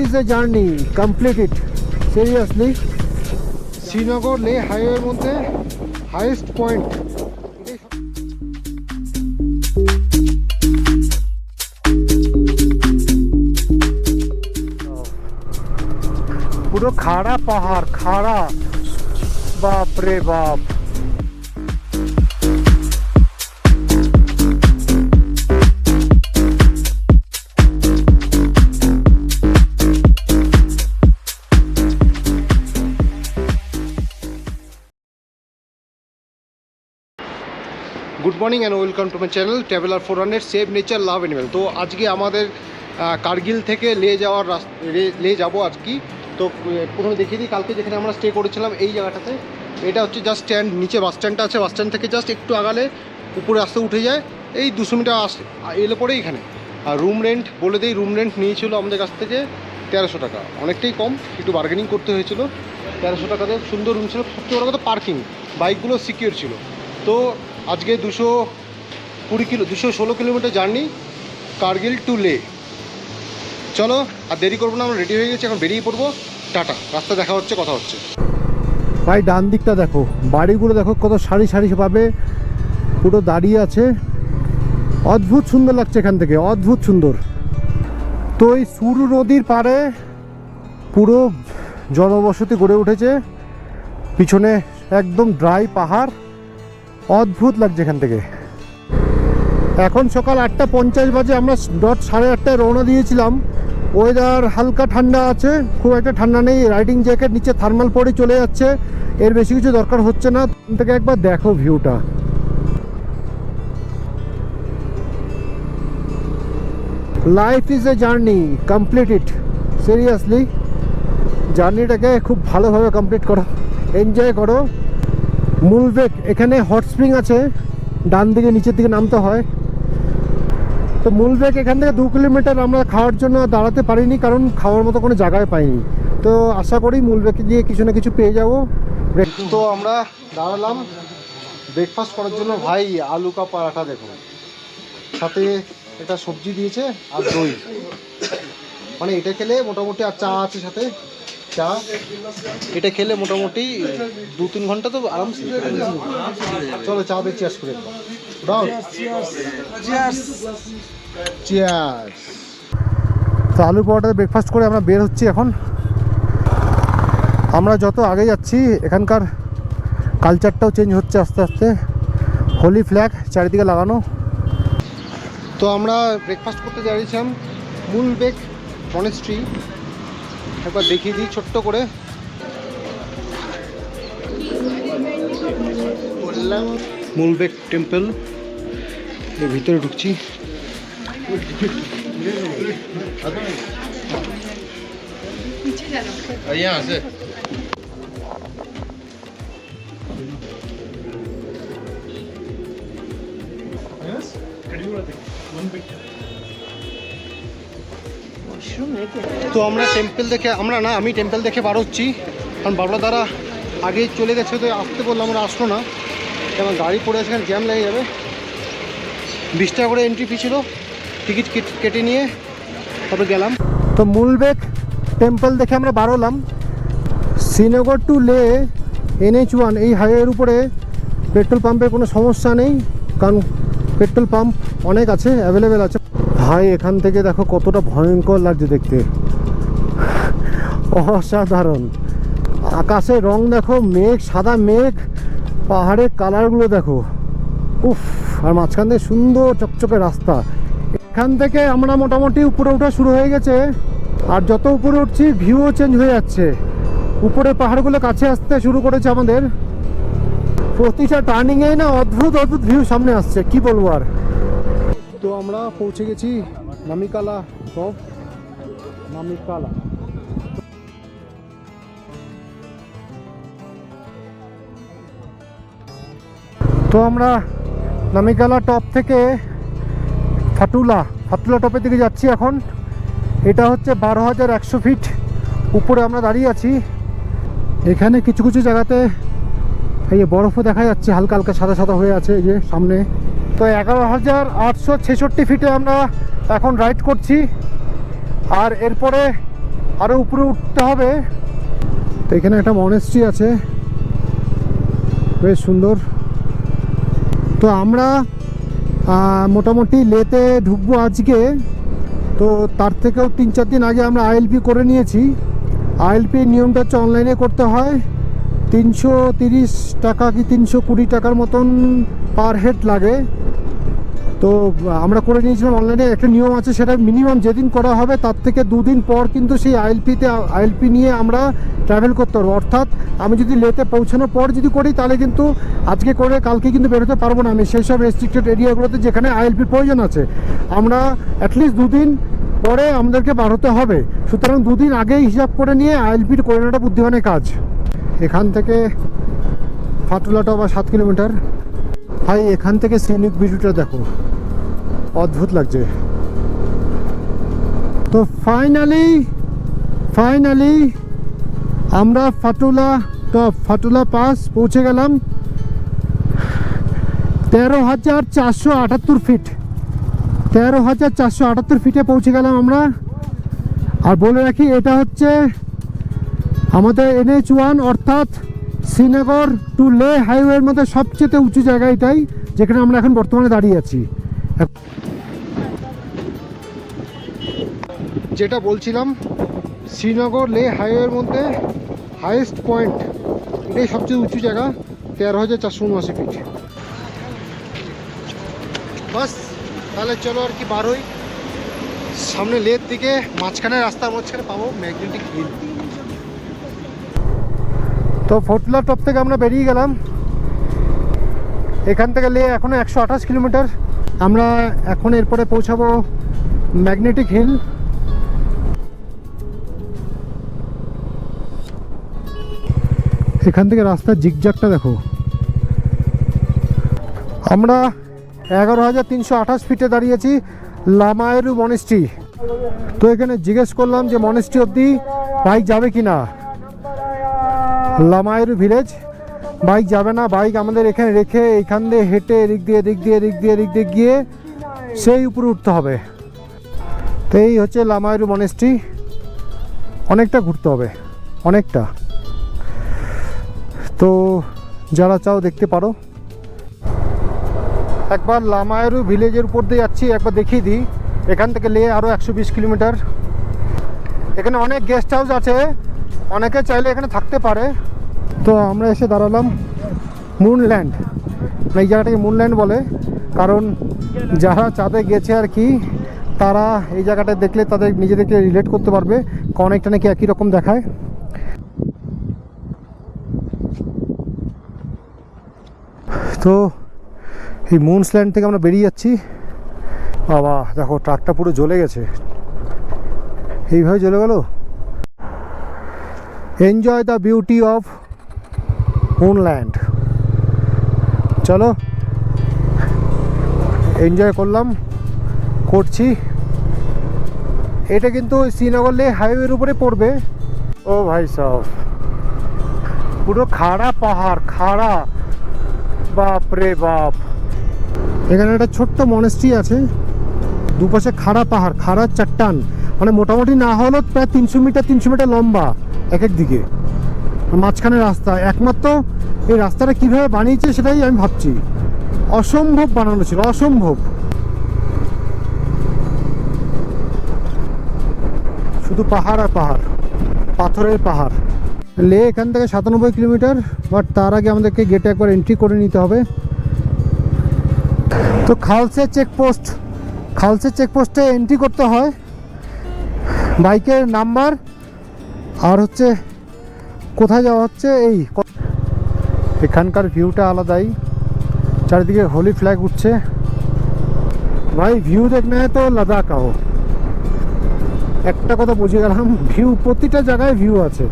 Is a journey complete it seriously Srinagar Leh হাইওয়ের মধ্যে highest point পুরো খাড়া পাহাড়, খাড়া। বাপ রে বাপ। Good morning and welcome to my channel traveller four hundred save nature love animal তো আজকে আমাদের কার্গিল থেকে লে যাওয়ার রাস- লে- যাব আজকে। তো প্রথমে দেখিয়ে দিই, কালকে যেখানে আমরা স্টে করেছিলাম এই জায়গাটাতে, এটা হচ্ছে জাস্ট স্ট্যান্ড নিচে বাস স্ট্যান্ডটা আছে বাস স্ট্যান্ড থেকে জাস্ট একটু আগালে উপরে আসতে উঠে যায়, এই দুশো মিটার আস, এলে পরে এখানে। আর রুম রেন্ট বলে দিই রুম রেন্ট নিয়েছিল আমাদের কাছ থেকে তেরোশো টাকা। অনেকটাই কম, একটু বার্গেনিং করতে হয়েছিল। তেরোশো টাকাতে সুন্দর রুম ছিল, সবচেয়ে বড় কথা পার্কিং বাইকগুলো সিকিউর ছিল। তো আজকে দুশো কুড়ি কিলো, দুশো ষোলো কিলোমিটার জার্নি, কার্গিল টু লে। চলো, আর দেরি করব না, আমরা রেডি হয়ে গেছি, এখন বেরিয়ে পড়ব। টাটা, রাস্তা দেখা হচ্ছে, কথা হচ্ছে। ভাই, ডান দিকটা দেখো, বাড়িগুলো দেখো কত সারি সারি পাবে। পুরো দাঁড়িয়ে আছে। অদ্ভুত সুন্দর লাগছে এখান থেকে, অদ্ভুত সুন্দর। তো এই সুরু নদীর পাড়ে পুরো জনবসতি গড়ে উঠেছে। পিছনে একদম ড্রাই পাহাড়। অদ্ভুত লাগছে এখান থেকে। এখন সকাল আটটা পঞ্চাশ বাজে, আমরা ডট সাড়ে আটটায় রওনা দিয়েছিলাম। ওয়েদার হালকা ঠান্ডা আছে, খুব একটা ঠান্ডা নেই রাইডিং জ্যাকেট নিচে থার্মাল পরে চলে যাচ্ছে, এর বেশি কিছু দরকার হচ্ছে না। থেকে একবার দেখো ভিউটা life is a journey complete it seriously জার্নিটাকে খুব ভালোভাবে কমপ্লিট করো। এনজয় করো। মূলবেগ এখানে হট স্প্রিং আছে। ডান দিকে নিচের দিকে নামতে হয়। তো মূলবেগ এখান থেকে দু কিলোমিটার আমরা খাওয়ার জন্য দাঁড়াতে পারিনি, কারণ খাওয়ার মতো কোনো জায়গায় পাইনি। তো আশা করি মূলবেগে গিয়ে কিছু না কিছু পেয়ে যাব। তো আমরা দাঁড়ালাম ব্রেকফাস্ট করার জন্য। ভাই, আলু কা পরাঠা দেখো। সাথে এটা সবজি দিয়েছে আর দই। মানে এটা খেলে মোটামুটি আর চা আছে সাথে। চা। এটা খেলে মোটামুটি দু তিন ঘণ্টা তো আরামসে চলো চা দিয়ে চেয়ার্স করে দাও। চেয়ার্স তো আলু পরোটা ব্রেকফাস্ট করে আমরা বের হচ্ছি এখন। আমরা যত আগে যাচ্ছি এখানকার কালচারটাও চেঞ্জ হচ্ছে আস্তে আস্তে। হোলি ফ্ল্যাগ চারিদিকে লাগানো। তো আমরা ব্রেকফাস্ট করতে দাঁড়িয়েছিলাম মূলবেগ মনেস্ট্রি একবার দেখিয়ে দিই ছোট্ট করে। মুলবেক টেম্পল। এর ভিতরে ঢুকছি। Yes? Can you one big তো আমরা টেম্পল দেখে, আমরা না, আমি টেম্পল দেখে বার হচ্ছি। কারণ বাবলা দ্বারা আগে চলে গেছে, তো আসতে বললাম আমরা আসলো না। এবং গাড়ি পড়ে আছে জ্যাম লেগে যাবে। বিশ টাকা করে এন্ট্রি ফি ছিল টিকিট কেটে নিয়ে তবে গেলাম। তো মূলবেগ টেম্পল দেখে আমরা বার হলাম। Srinagar to Leh NH one এই হাইওয়ের উপরে পেট্রোল পাম্পের কোনো সমস্যা নেই, কারণ পেট্রোল পাম্প অনেক আছে অ্যাভেলেবেল আছে। ভাই, এখান থেকে দেখো কতটা ভয়ঙ্কর লাগছে দেখতে। অসাধারণ। আকাশের রং দেখো, মেঘ, সাদা মেঘ, পাহাড়ের কালারগুলো দেখো। উফ, আর মাঝখান থেকে সুন্দর চকচকে রাস্তা। এখান থেকে আমরা মোটামুটি উপরে ওঠা শুরু হয়ে গেছে। আর যত উপরে উঠছি ভিউও চেঞ্জ হয়ে যাচ্ছে। উপরে পাহাড়গুলো কাছে আসতে শুরু করেছে আমাদের। প্রতিটা টার্নিংয়ে না অদ্ভুত অদ্ভুত ভিউ সামনে আসছে, কি বলব আর। তো আমরা পৌঁছে গেছি নামিকালা টপ, নামিকালা। তো আমরা নামিকালা টপ থেকে ফাটুলা ফাটুলা টপের দিকে যাচ্ছি এখন। এটা হচ্ছে বারো হাজার একশো ফিট। উপরে আমরা দাঁড়িয়ে আছি। এখানে কিছু কিছু জায়গাতে এই বরফও দেখা যাচ্ছে, হালকা হালকা সাদা সাদা হয়ে আছে এই যে সামনে। তো এগারো হাজার আটশো ছেষট্টি ফিটে আমরা এখন রাইড করছি। আর এরপরে আরও উপরে উঠতে হবে। তো এখানে একটা মনেস্ট্রি আছে। বেশ সুন্দর। তো আমরা মোটামুটি লেতে ঢুকবো আজকে। তো তার থেকেও তিন চার দিন আগে আমরা আইএলপি করে নিয়েছি। আইএলপি নিয়মটা হচ্ছে অনলাইনে করতে হয়। তিনশো তিরিশ টাকা কি তিনশো কুড়ি টাকার মতন পার হেড লাগে। তো, আমরা করে নিয়েছিলাম অনলাইনে একটা নিয়ম আছে, সেটা মিনিমাম যেদিন করা হবে, তার থেকে দুদিন পর কিন্তু সেই আইএলপিতে আইএলপি নিয়ে আমরা ট্রাভেল করতে পারব। অর্থাৎ, আমি যদি লেতে পৌঁছানোর পর যদি করি, তাহলে কিন্তু আজকে করে কালকে কিন্তু বেরোতে পারব না। আমি সেই সব রেস্ট্রিক্টেড এরিয়াগুলোতে যেখানে আইএলপির প্রয়োজন আছে, আমরা অ্যাটলিস্ট দুদিন পরে আমাদেরকে বার হতে হবে। সুতরাং দুদিন আগেই হিসাব করে নিয়ে আইএলপির করে নেওয়াটা বুদ্ধিমানের কাজ। এখান থেকে ফাটুলাটা বা সাত কিলোমিটার। ভাই, এখান থেকে সিনিক ভিডিওটা দেখো। অদ্ভুত লাগছে। তো ফাইনালি ফাইনালি আমরা ফাটুলা টপ ফাটুলা পাস পৌঁছে গেলাম। তেরো হাজার চারশো আটাত্তর ফিট তেরো হাজার চারশো আটাত্তর ফিটে পৌঁছে গেলাম আমরা। আর বলে রাখি, এটা হচ্ছে আমাদের এনএইচ ওয়ান অর্থাৎ শ্রীনগর টু লে হাইওয়ের মধ্যে সবচেয়ে উঁচু জায়গা এটাই, যেখানে আমরা এখন বর্তমানে দাঁড়িয়ে আছি। যেটা বলছিলাম, শ্রীনগর লে হাইওয়ের মধ্যে হাইয়েস্ট পয়েন্ট এটাই সবচেয়ে উঁচু জায়গা, তেরো হাজার চারশো উনআশি ফিট বাস, তাহলে চলো আর কি বারোই সামনে লের দিকে, মাঝখানে রাস্তার মাঝখানে পাবো ম্যাগনেটিক হিল। তো ফোটলা টপ থেকে আমরা বেরিয়ে গেলাম। এখান থেকে লে এখনও একশো আঠাশ কিলোমিটার। আমরা এখন এরপরে পৌঁছাবো ম্যাগনেটিক হিল। এখান থেকে রাস্তার জিগজাগটা দেখো। আমরা এগারো হাজার তিনশো আঠাশ ফিটে দাঁড়িয়েছি লামায়েরু মনেস্ট্রি তো এখানে জিজ্ঞেস করলাম যে মনেস্ট্রি অবধি বাইক যাবে কি না লামায়েরু ভিলেজ। বাইক যাবে না, বাইক আমাদের এখানে রেখে এখান দিয়ে হেঁটে এদিক দিয়ে এদিক দিয়ে এদিক দিয়ে এদিক দিয়ে গিয়ে সেই উপরে উঠতে হবে। তো এই হচ্ছে লামায়েরু মনেস্ট্রি অনেকটা ঘুরতে হবে, অনেকটা। তো যারা চাও দেখতে পারো। একবার লামায়েরু ভিলেজের উপর দিয়ে যাচ্ছি, একবার দেখিয়ে দিই। এখান থেকে লে আরও একশো বিশ কিলোমিটার। এখানে অনেক গেস্ট হাউস আছে। অনেকে চাইলে এখানে থাকতে পারে। তো আমরা এসে দাঁড়ালাম মুনল্যান্ড এই জায়গাটাকে মুনল্যান্ড বলে। কারণ যারা চাঁদে গেছে আর কি, তারা এই জায়গাটা দেখলে তাদের নিজেদেরকে রিলেট করতে পারবে। অনেকটা নাকি একই রকম দেখায়। তো এই মুনসল্যান্ড থেকে আমরা বেরিয়ে যাচ্ছি। বাবা, দেখো, ট্রাকটা পুরো জ্বলে গেছে। এইভাবে জ্বলে গেল? Enjoy the beauty of moonland চলো এনজয় করলাম, করছি। এটা কিন্তু শ্রীনগর লে হাইওয়ের উপরে পড়বে। ও ভাই সব, পুরো খাড়া পাহাড়, খাড়া। বাপ রে বাপ। এখানে একটা ছোট্ট মনেস্ট্রি আছে, দুপাশে খাড়া পাহাড়, খাড়া চাট্টান। মানে মোটামুটি না হলেও প্রায় তিনশো মিটার তিনশো মিটার লম্বা। এক এক দিকে। মাঝখানে রাস্তা, একমাত্র এই রাস্তাটা কীভাবে বানিয়েছে সেটাই আমি ভাবছি। অসম্ভব বানানো ছিল, অসম্ভব। শুধু পাহাড় আর পাহাড়, পাথরের পাহাড়। লে এখান থেকে সাতানব্বই কিলোমিটার, বাট তার আগে আমাদেরকে গেটে একবার এন্ট্রি করে নিতে হবে। তো খালসে চেকপোস্ট খালসে চেকপোস্টে এন্ট্রি করতে হয়। বাইকের নাম্বার আর হচ্ছে কোথায় যাওয়া হচ্ছে? এই এখানকার ভিউটা আলাদাই। চারিদিকে হোলি ফ্ল্যাগ উঠছে। ভাই ভিউ দেখনে হয় তো লাদাখ আও একটা কথা বুঝে গেলাম ভিউ প্রতিটা জায়গায় ভিউ আছে।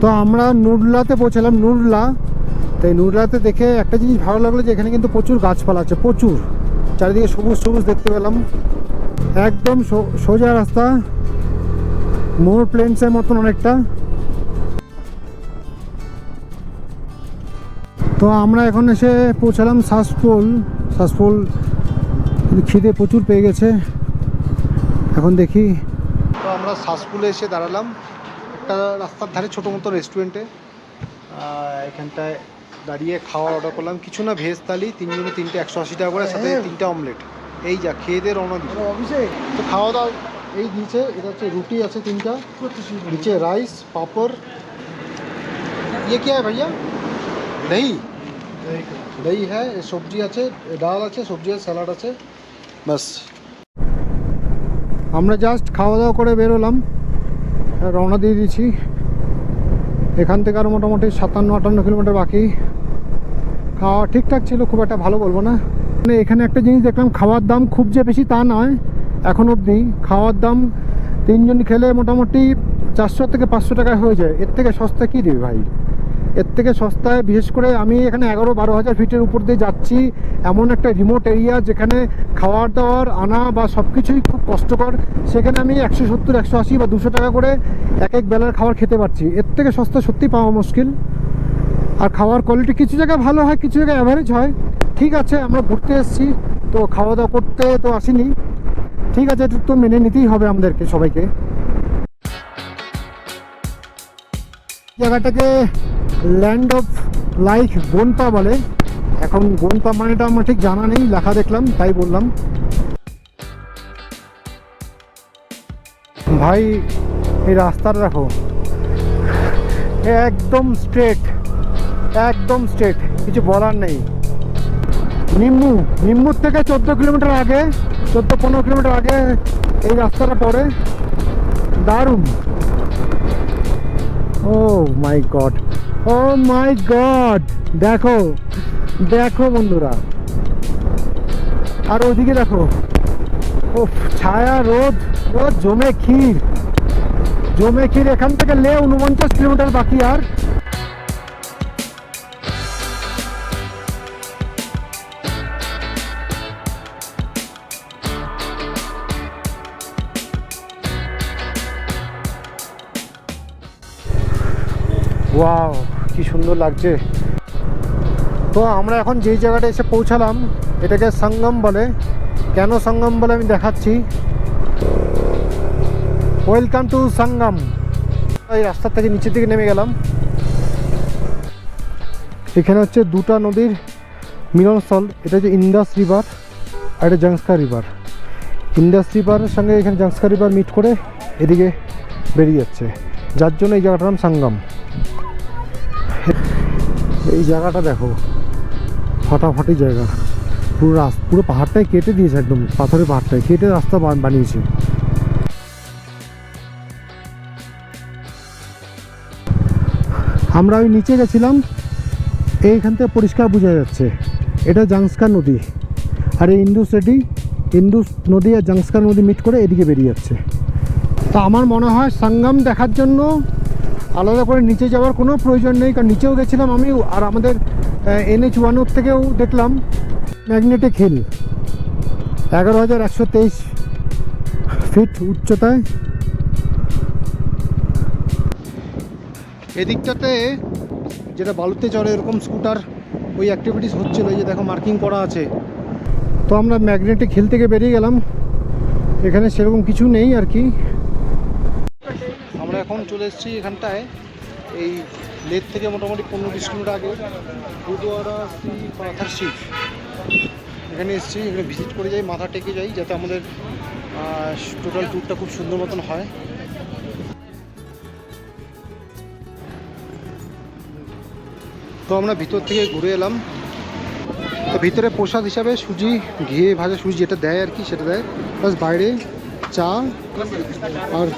তো আমরা নুরলাতে পৌঁছালাম, নুরলা। তাই নুরলাতে দেখে একটা জিনিস ভালো লাগল যে এখানে কিন্তু প্রচুর গাছপালা আছে, প্রচুর। চারিদিকে সবুজ সবুজ দেখতে পেলাম। একদম সোজা রাস্তা, মোর প্লেন্সের মতন অনেকটা। তো আমরা এখন এসে পৌঁছালাম সাকসেসফুল কিন্তু খিদে প্রচুর পেয়ে গেছে। এখন দেখি। তো আমরা সাসপুলে এসে দাঁড়ালাম। একটা রাস্তার ধারে ছোটো মতো রেস্টুরেন্টে। এখানটায় দাঁড়িয়ে খাওয়ার অর্ডার করলাম। কিছু না ভেজ থালি তিনজনে তিনটে একশো আশি টাকা করে সাথে তিনটা অমলেট এই যা খেয়ে দিয়ে রওনা দিচ্ছে অফিসে তো খাওয়া দাওয়া এই দিয়েছে এটা হচ্ছে রুটি আছে তিনটা। নিচে রাইস পাপড়। ইয়ে কী হয় ভাইয়া? দই। দই হ্যাঁ সবজি আছে ডাল আছে সবজি আছে স্যালাড আছে। ব্যাস। আমরা জাস্ট খাওয়া দাওয়া করে বেরোলাম। রওনা দিয়ে দিয়েছি। এখান থেকে আর মোটামুটি সাতান্ন আটান্ন কিলোমিটার বাকি। খাওয়া ঠিকঠাক ছিল, খুব একটা ভালো বলব না। মানে এখানে একটা জিনিস দেখলাম, খাওয়ার দাম খুব যে বেশি তা নয়, এখন অবধি। খাওয়ার দাম তিনজন খেলে মোটামুটি চারশো থেকে পাঁচশো টাকায় হয়ে যায়। এর থেকে সস্তা কী দেবে ভাই? এর থেকে সস্তায়, বিশেষ করে আমি এখানে এগারো বারো হাজার ফিটের উপর দিয়ে যাচ্ছি, এমন একটা রিমোট এরিয়া যেখানে খাওয়ার দাওয়ার, আনা বা সব কিছুই খুব কষ্টকর। সেখানে আমি একশো সত্তর, একশো আশি বা দুশো টাকা করে এক এক বেলার খাবার খেতে পারছি। এর থেকে সস্তা সত্যি পাওয়া মুশকিল। আর খাওয়ার কোয়ালিটি কিছু জায়গায় ভালো হয়, কিছু জায়গায় অ্যাভারেজ হয়। ঠিক আছে, আমরা ঘুরতে এসেছি, তো খাওয়া দাওয়া করতে তো আসিনি। ঠিক আছে, এটা তো মেনে নিতেই হবে আমাদেরকে সবাইকে। জায়গাটাকে ল্যান্ড অফ লাইক গোনপা বলে। এখন গোনপা মানেটা আমার ঠিক জানা নেই, লেখা দেখলাম, তাই বললাম। ভাই, এই রাস্তাটা দেখো। একদম স্ট্রেট একদম স্ট্রেট কিছু বলার নেই। নিম্মু নিম্মুর থেকে চোদ্দ কিলোমিটার আগে, চোদ্দ পনেরো কিলোমিটার আগে এই রাস্তাটা পড়ে। দারুণ। ও মাই গড ও মাই গড দেখো দেখো বন্ধুরা। আর ওদিকে দেখো। ও ছায়া, রোদ রোদ, জমে ক্ষীর। জমে ক্ষীর, এখান থেকে লে উনপঞ্চাশ কিলোমিটার বাকি আর। ওয়াও, কি সুন্দর লাগছে। তো আমরা এখন যেই জায়গাটা এসে পৌঁছালাম, এটাকে সঙ্গম বলে। কেন সঙ্গম বলে আমি দেখাচ্ছি। Welcome to Sangam. এই রাস্তার থেকে নিচের দিকে নেমে গেলাম। এখানে হচ্ছে দুটা নদীর মিলনস্থল। এটা হচ্ছে ইন্দাস রিভার আর এটা জাংস্কা রিভার। ইন্দাস রিভারের সঙ্গে এখানে জাংস্কা রিভার মিট করে এদিকে বেরিয়ে যাচ্ছে। যার জন্য এই জায়গাটার নাম সঙ্গম। এই জায়গাটা দেখো। ফাটাফাটি জায়গা। পুরো রাস্তা পুরো পাহাড়টাই কেটে দিয়েছে একদম, পাথরের পাহাড়টাই। কেটে রাস্তা বানিয়েছে। আমরা ওই নিচে গেছিলাম, এইখান থেকে পরিষ্কার বোঝা যাচ্ছে। এটা জাংস্কার নদী। আর এই ইন্দুস রেডি ইন্দুস নদী আর জাংস্কার নদী মিট করে এদিকে বেরিয়ে যাচ্ছে। তা আমার মনে হয় সঙ্গম দেখার জন্য আলাদা করে নিচে যাওয়ার কোনো প্রয়োজন নেই, কারণ নিচেও গেছিলাম আমি আর আমাদের এনএইচ ওয়ানের থেকেও দেখলাম ম্যাগনেটিক হিল এগারো হাজার একশো তেইশ ফিট উচ্চতায়। এদিকটাতে যেটা বালুতে চড়ে এরকম স্কুটার ওই অ্যাক্টিভিটিস হচ্ছিল যে দেখো মার্কিং করা আছে। তো আমরা ম্যাগনেটিক হিল থেকে বেরিয়ে গেলাম। এখানে সেরকম কিছু নেই আর কি। এখন চলে এসেছি এখানটায়। এই লেক থেকে মোটামুটি পনেরো বিশ কিলোমিটার আগে। গুরুদুয়ারা শ্রী পাথার শিব এখানে এসেছি, এখানে ভিজিট করে যাই, মাথা টেকে যাই, যাতে আমাদের টোটাল ট্যুরটা খুব সুন্দর মতন হয়। তো আমরা ভিতর থেকে ঘুরে এলাম। তো ভিতরে প্রসাদ হিসাবে সুজি, ঘিয়ে ভাজা সুজি যেটা দেয় আর কি, সেটা দেয়। প্লাস বাইরে চা আর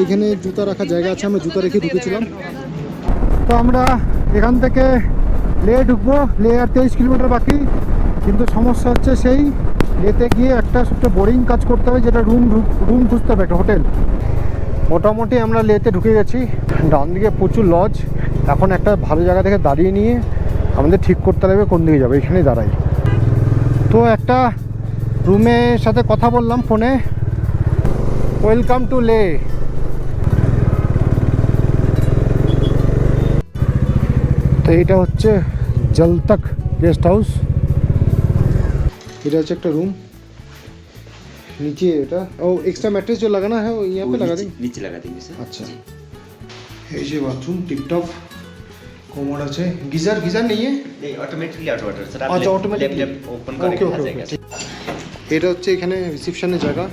এইখানে জুতা রাখার জায়গা আছে, আমরা জুতা রেখে ঢুকেছিলাম। তো আমরা এখান থেকে লে ঢুকবো, লে আর তেইশ কিলোমিটার বাকি। কিন্তু সমস্যা হচ্ছে সেই, লেতে গিয়ে একটা সবচেয়ে বোরিং কাজ করতে হবে, যেটা রুম রুম খুঁজতে হবে একটা হোটেল মোটামুটি আমরা লেতে ঢুকে গেছি। ডান দিকে প্রচুর লজ এখন একটা ভালো জায়গা থেকে দাঁড়িয়ে নিয়ে আমাদের ঠিক করতে লাগবে কোন দিকে যাবে এখানে দাঁড়াই। তো একটা রুমের সাথে কথা বললাম ফোনে ওয়েলকাম টু লে তো এইটা হচ্ছে জলতক গেস্ট হাউস এটা হচ্ছে একটা रूम नीचे এটা ও এক্সট্রা ম্যাট্রেস जो लगाना है वो यहाँ पे वो लगा नीचे, देंगे नीचे लगा देंगे सर अच्छा जी। এই যে বাথরুম টিপটপ কোমর আছে গিজার গিজার নেই है नहीं ऑटोमेटिकली ऑटो वाटर सर अच्छा ऑटोमेटिकली ओपन ওকে करेंगे ওকে आ ওকে जाएगा ঠিক। এটা হচ্ছে এখানে রিসেপশনের জায়গা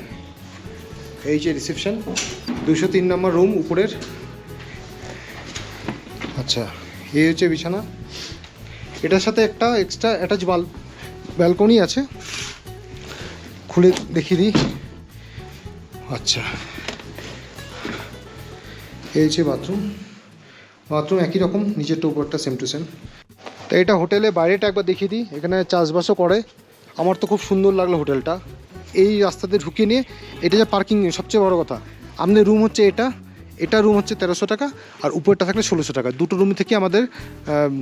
এই যে রিসেপশন দুশো তিন নম্বর রুম উপরের। আচ্ছা এই হচ্ছে বিছানা। এটার সাথে একটা এক্সট্রা অ্যাটাচ বাল ব্যালকনি আছে। খুলে দেখিয়ে দিই। আচ্ছা। এই হচ্ছে বাথরুম বাথরুম একই রকম নিচেরটা উপরটা সেম টু সেম তো এটা হোটেলে বাইরেটা একবার দেখিয়ে দিই। এখানে চাষবাসও করে। আমার তো খুব সুন্দর লাগল হোটেলটা এই রাস্তাতে ঢুকিয়ে নিয়ে এটা যে পার্কিং সবচেয়ে বড় কথা আমাদের রুম হচ্ছে এটা এটা রুম হচ্ছে তেরোশো টাকা আর উপরটা থাকলে ষোলোশো টাকা দুটো রুম থেকে আমাদের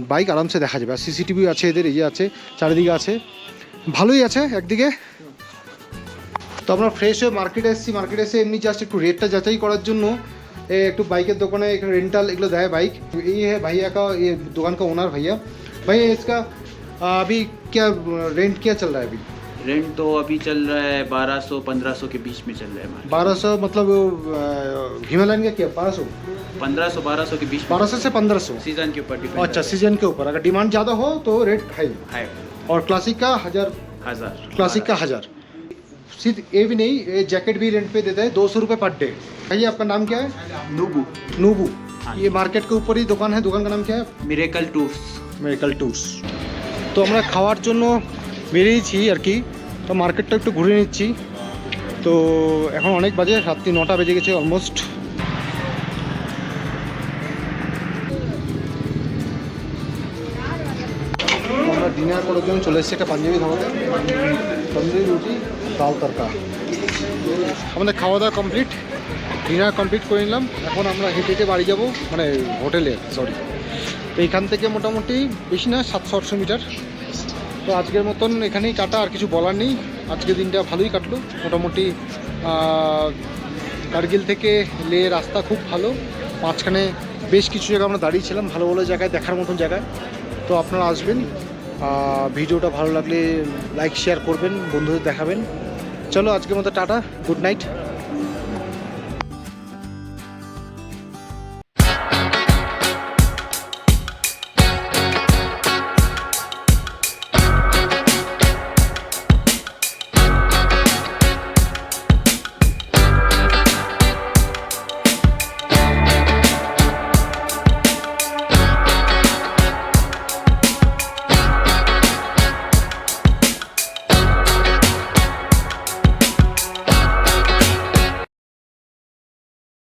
বাইক আরামসে দেখা যাবে আর সিসিটিভি আছে এদের ইয়ে আছে চারিদিকে আছে ভালোই আছে একদিকে তো আমরা ফ্রেশ হয়ে মার্কেটে এসেছি মার্কেটে এসে এমনি জাস্ট একটু রেটটা যাচাই করার জন্য এ, একটু বাইকের দোকানে এখানে রেন্টাল এগুলো দেয় বাইক এই है भैया का ये दुकान का ओनर भैया भैया इसका आ, अभी क्या रेंट क्या चल रहा है अभी रेंट तो अभी चल रहा है बारह सौ पंद्रह सौ के बीच में चल रहा है हमारे बारह सौ मतलब हिमालयन का क्या बारह सौ पंद्रह सौ बारह सौ के बीच में बारह सौ से पंद्रह सौ सीजन के ऊपर डिपेंड अच्छा सीजन के ऊपर अगर डिमांड ज़्यादा हो तो रेट हाई है और क्लासिक का हज़ार हजार क्लासिक का हज़ार सिर्फ ये भी नहीं ये जैकेट भी रेंट पे देता है दो सौ रुपये पर डे भैया आपका नाम क्या है नूबू नूबू हाँ ये मार्केट के ऊपर ही दुकान है दुकान का नाम क्या है मिरेकल टूर्स মেডিকেল ট্যুরস তো আমরা খাওয়ার জন্য বেরিয়েছি আর কি। তো মার্কেটটা একটু ঘুরে নিচ্ছি। তো এখন অনেক বাজে, রাত্রি নটা বেজে গেছে অলমোস্ট আমরা ডিনার করার জন্য চলে এসেছি একটা পাঞ্জাবি খাবারে তন্দুরি রুটি, ডাল তরকা আমাদের খাওয়া দাওয়া কমপ্লিট ডিনার কমপ্লিট করে নিলাম। এখন আমরা হেঁটে হেঁটে বাড়ি যাব মানে হোটেলে সরি তো এইখান থেকে মোটামুটি বেশি না, সাতশো আটশো মিটার। তো আজকের মতন এখানেই কাটা আর কিছু বলার নেই। আজকের দিনটা ভালোই কাটলো। মোটামুটি কার্গিল থেকে লে রাস্তা খুব ভালো। মাঝখানে বেশ কিছু জায়গায় আমরা দাঁড়িয়েছিলাম, ভালো ভালো জায়গায়, দেখার মতন জায়গায়। তো আপনারা আসবেন ভিডিওটা ভালো লাগলে লাইক, শেয়ার করবেন, বন্ধুদের দেখাবেন। চলো আজকের মতো টাটা, গুড নাইট।